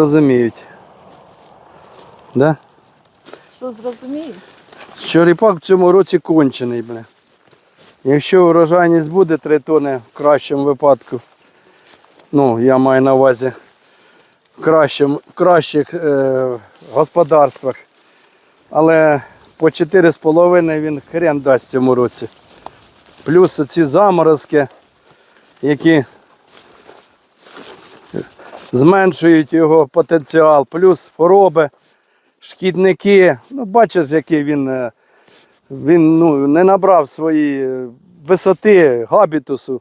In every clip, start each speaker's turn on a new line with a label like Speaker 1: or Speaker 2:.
Speaker 1: розуміють. Да?
Speaker 2: Що зрозумієш?
Speaker 1: Що ріпак в цьому році кончений, бля. Якщо урожайність буде 3 тони в кращому випадку, ну, я маю на увазі в, кращому, в кращих е, господарствах, але по 4,5 він хрен дасть в цьому році. Плюс ці заморозки, які зменшують його потенціал, плюс хвороби, шкідники. Ну, бачиш, який він, е, він ну, не набрав свої висоти, габітусу.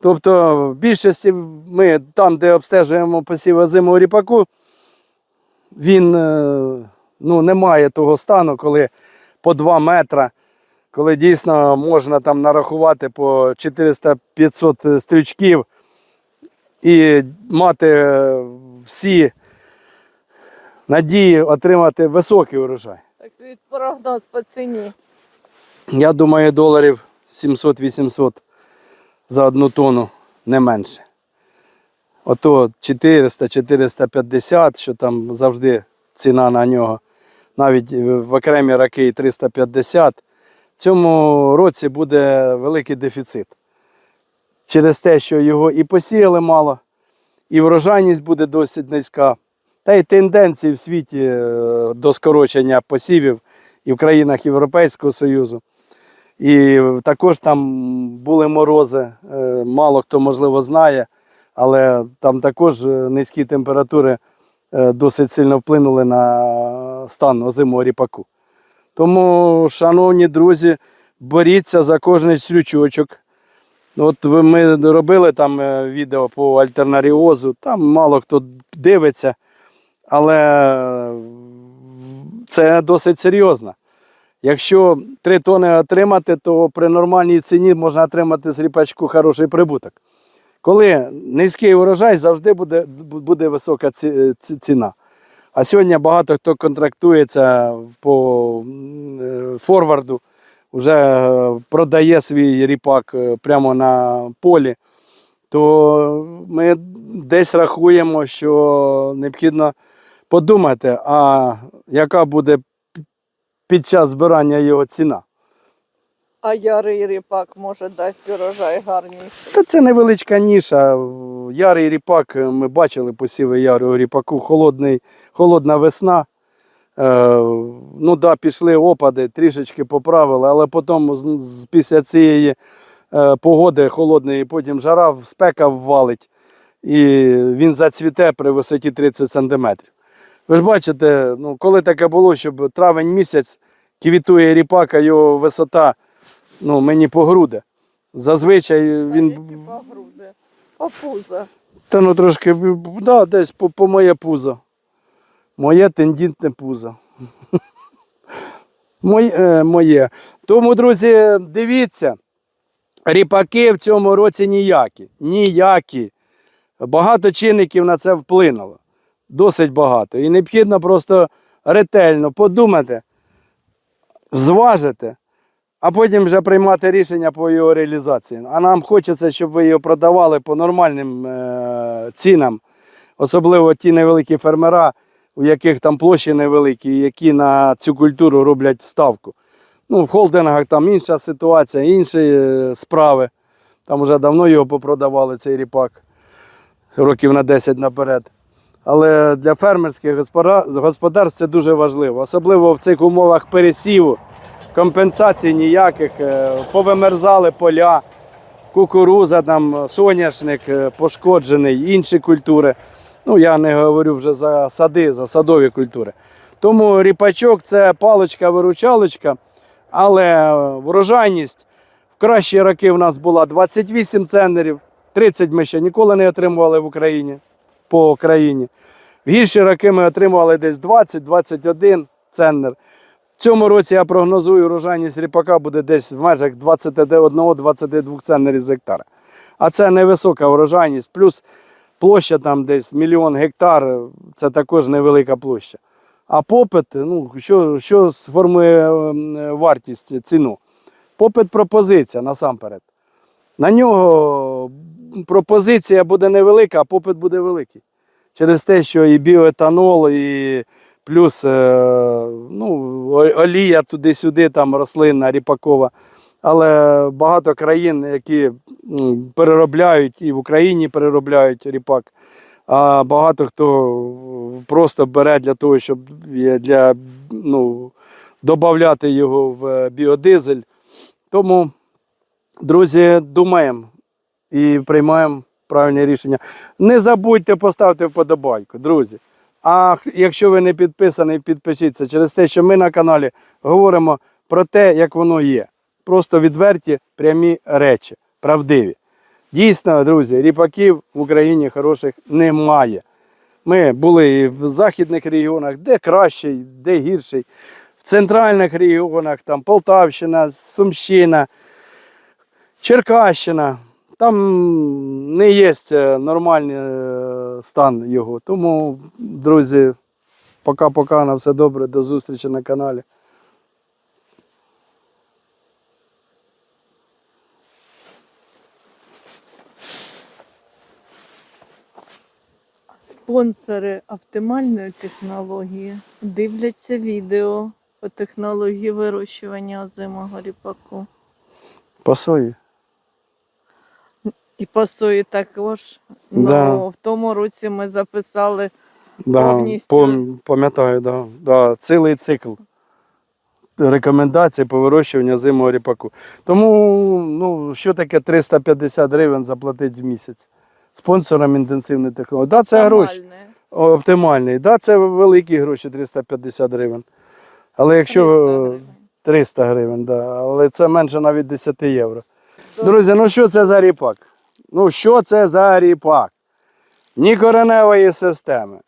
Speaker 1: Тобто, в більшості ми там, де обстежуємо посів озимого ріпаку, він е, ну, не має того стану, коли по 2 метри, коли дійсно можна там нарахувати по 400-500 стрючків і мати е, всі надії отримати високий урожай.
Speaker 2: Так твій прогноз по ціні.
Speaker 1: Я думаю, доларів 700-800 за одну тонну, не менше. Ото 400-450, що там завжди ціна на нього. Навіть в окремі роки 350. В цьому році буде великий дефіцит. Через те, що його і посіяли мало, і врожайність буде досить низька. Та й тенденції в світі е, до скорочення посівів і в країнах Європейського Союзу. І також там були морози, е, мало хто можливо знає, але там також е, низькі температури досить сильно вплинули на стан озимого ріпаку. Тому, шановні друзі, боріться за кожний стрючочок. От ми робили там е, відео по альтернаріозу, там мало хто дивиться, але це досить серйозно. Якщо 3 тони отримати, то при нормальній ціні можна отримати з ріпачку хороший прибуток. Коли низький урожай, завжди буде, буде висока ці- ці- ціна. А сьогодні багато хто контрактується по е, форварду, вже е, продає свій ріпак е, прямо на полі, то ми десь рахуємо, що необхідно подумати, а яка буде під час збирання його ціна.
Speaker 2: А ярий ріпак може дасть урожай гарний.
Speaker 1: Та це невеличка ніша. Ярий ріпак, ми бачили посіви ярого ріпаку, холодний, холодна весна. Е, ну да, пішли опади, трішечки поправили, але потім після цієї е, погоди холодної, потім жара, спека ввалить, і він зацвіте при висоті 30 сантиметрів. Ви ж бачите, ну, коли таке було, щоб травень місяць квітує ріпака, його висота ну, мені по груди. Зазвичай він.
Speaker 2: По груди, по пузо.
Speaker 1: Та ну трошки, да, десь по, по моє пузо. Моє тендітне пузо. Моє, е, моє. Тому, друзі, дивіться, ріпаки в цьому році ніякі. Ніякі. Багато чинників на це вплинуло. Досить багато. І необхідно просто ретельно подумати, зважити, а потім вже приймати рішення по його реалізації. А нам хочеться, щоб ви його продавали по нормальним е, цінам, особливо ті невеликі фермера, у яких там площі невеликі, які на цю культуру роблять ставку. Ну, в холдингах там інша ситуація, інші е, справи. Там вже давно його попродавали, цей ріпак, років на 10 наперед. Але для фермерських господарств це дуже важливо, особливо в цих умовах пересіву компенсацій ніяких, е, повимерзали поля, кукуруза, там, соняшник е, пошкоджений, інші культури. Ну, я не говорю вже за сади, за садові культури. Тому ріпачок це паличка-виручалочка, але е, врожайність в кращі роки в нас була 28 центнерів, 30 ми ще ніколи не отримували в Україні по країні. В гірші роки ми отримували десь 20-21 центнер. В цьому році я прогнозую, урожайність ріпака буде десь в межах 21-22 центнерів з гектара. А це невисока урожайність, плюс площа там десь мільйон гектар, це також невелика площа. А попит, ну, що, що сформує е, вартість, ціну? Попит пропозиція насамперед. На нього пропозиція буде невелика, а попит буде великий. через те, що і біоетанол, і плюс е, ну, олія туди-сюди, там рослинна, ріпакова. Але багато країн, які переробляють і в Україні переробляють ріпак, а багато хто просто бере для того, щоб для, ну, додати його в біодизель. Тому, друзі, думаємо і приймаємо правильне рішення. Не забудьте поставити вподобайку, друзі. А якщо ви не підписані, підпишіться через те, що ми на каналі говоримо про те, як воно є. Просто відверті прямі речі, правдиві. Дійсно, друзі, ріпаків в Україні хороших немає. Ми були і в західних регіонах, де кращий, де гірший. В центральних регіонах, там Полтавщина, Сумщина, Черкащина. Там не є е, нормальний е, стан його. Тому, друзі, пока-пока, на все добре, до зустрічі на каналі.
Speaker 2: Спонсори оптимальної технології дивляться відео по технології вирощування озимого ріпаку.
Speaker 1: По сої.
Speaker 2: І по сої також.
Speaker 1: Да.
Speaker 2: Ну, в тому році ми записали
Speaker 1: Да,
Speaker 2: Повністю.
Speaker 1: пам'ятаю, да, да, цілий цикл рекомендацій по вирощуванню зимового ріпаку. Тому, ну, що таке 350 гривень заплатити в місяць? Спонсорам інтенсивної технології. Да, це гроші. Оптимальний. Да, це великі гроші 350 гривень. Але якщо
Speaker 2: 300
Speaker 1: е,
Speaker 2: гривень.
Speaker 1: 300 гривень, да, але це менше навіть 10 євро. Друзі, ну що це за ріпак? Ну що це за ріпак? Ні кореневої системи,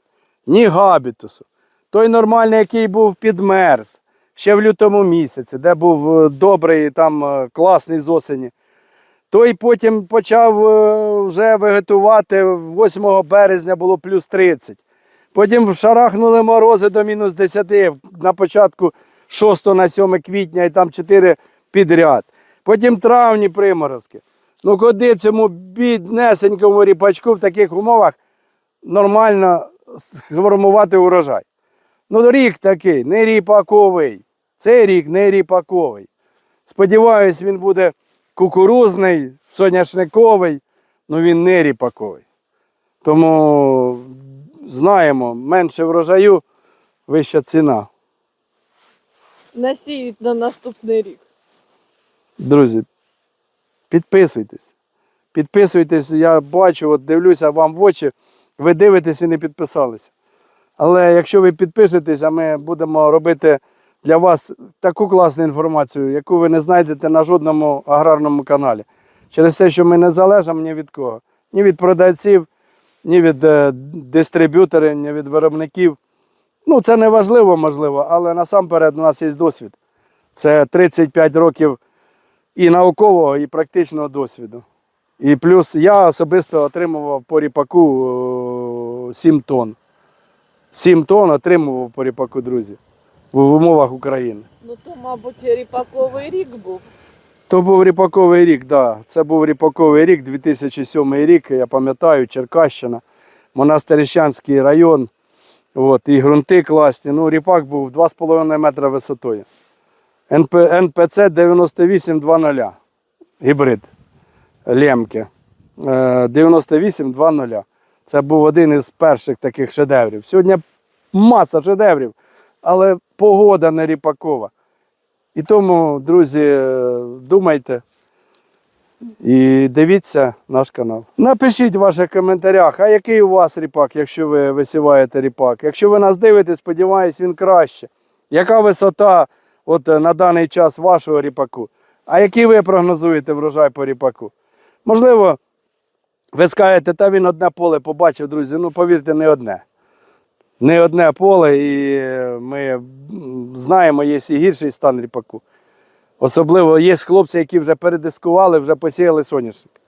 Speaker 1: ні габітусу. Той нормальний, який був підмерз ще в лютому місяці, де був е, добрий, там е, класний з осені. Той потім почав е, вже вегетувати 8 березня було плюс 30. Потім шарахнули морози до мінус 10 на початку 6 на 7 квітня і там 4 підряд. Потім травні приморозки. Ну куди цьому біднесенькому ріпачку в таких умовах нормально сформувати урожай? Ну, рік такий, не ріпаковий. Цей рік не ріпаковий. Сподіваюсь, він буде кукурузний, соняшниковий, але він не ріпаковий. Тому знаємо, менше врожаю, вища ціна.
Speaker 2: Насіють на наступний рік.
Speaker 1: Друзі, підписуйтесь. Підписуйтесь, я бачу, от дивлюся вам в очі, ви дивитесь і не підписалися. Але якщо ви підпишетесь, а ми будемо робити для вас таку класну інформацію, яку ви не знайдете на жодному аграрному каналі. Через те, що ми не залежимо ні від кого, ні від продавців, ні від е, дистриб'юторів, ні від виробників. Ну, це не важливо, можливо, але насамперед у нас є досвід. Це 35 років і наукового, і практичного досвіду. І плюс я особисто отримував по ріпаку е, 7 тонн. 7 тонн отримував по ріпаку, друзі, в умовах України.
Speaker 2: Ну то, мабуть, ріпаковий рік був.
Speaker 1: То був ріпаковий рік, да. Це був ріпаковий рік, 2007 рік, я пам'ятаю, Черкащина, Монастирищанський район. От, і ґрунти класні. Ну, ріпак був 2,5 метра висотою. НП, НПЦ 9820. Гібрид. Лемки. Е, 9820. Це був один із перших таких шедеврів. Сьогодні маса шедеврів, але погода не ріпакова. І тому, друзі, е, думайте і дивіться наш канал. Напишіть в ваших коментарях, а який у вас ріпак, якщо ви висіваєте ріпак. Якщо ви нас дивитесь, сподіваюсь, він краще. Яка висота от, е, на даний час вашого ріпаку? А який ви прогнозуєте врожай по ріпаку? Можливо, ви скажете, та він одне поле побачив, друзі. Ну, повірте, не одне. Не одне поле, і ми знаємо, є і гірший стан ріпаку. Особливо є хлопці, які вже передискували, вже посіяли соняшник.